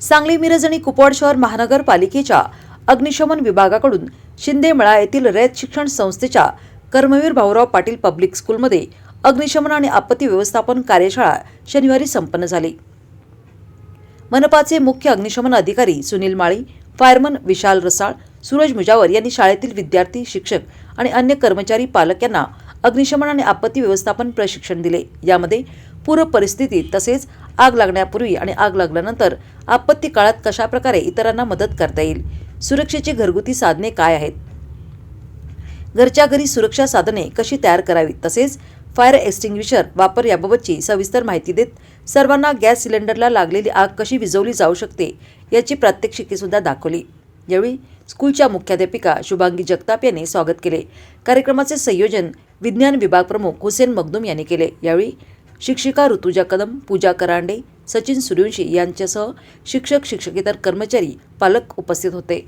सांगली मिरज आणि कुपवाड शहर महानगरपालिकेच्या अग्निशमन विभागाकडून शिंदेमळा येथील रयत शिक्षण संस्थेच्या कर्मवीर भाऊराव पाटील पब्लिक स्कूलमध्ये अग्निशमन आणि आपत्ती व्यवस्थापन कार्यशाळा शनिवारी संपन्न झाली. मनपाचे मुख्य अग्निशमन अधिकारी सुनील माळी फायरमन विशाल रसाळ सूरज मुजावर यांनी शाळेतील विद्यार्थी शिक्षक आणि अन्य कर्मचारी पालक यांना अग्निशमन आणि आपत्ती व्यवस्थापन प्रशिक्षण दिले. यामध्ये पूर परिस्थितीत तसेच आग लागण्यापूर्वी आणि आग लागल्यानंतर आपत्ती काळात कशाप्रकारे इतरांना मदत करता येईल? सुरक्षेची घरगुती साधने काय आहेत? घरच्या घरी सुरक्षा साधने कशी तयार करावीत? तसेच फायर एक्स्टिंग्विशर वापर याबाबतची सविस्तर माहिती देत सर्वांना गॅस सिलेंडरला लागलेली आग कशी विझवली जाऊ शकते याची प्रात्यक्षिकेसुद्धा दाखवली. यावेळी स्कूलच्या मुख्याध्यापिका शुभांगी जगताप यांनी स्वागत केले. कार्यक्रमाचे संयोजन विज्ञान विभाग प्रमुख हुसेन मगदूम यांनी केले. यावेळी शिक्षिका ऋतुजा कदम पूजा करांडे सचिन सूर्यवंशी यांच्यासह शिक्षक शिक्षकेतर कर्मचारी पालक उपस्थित होते.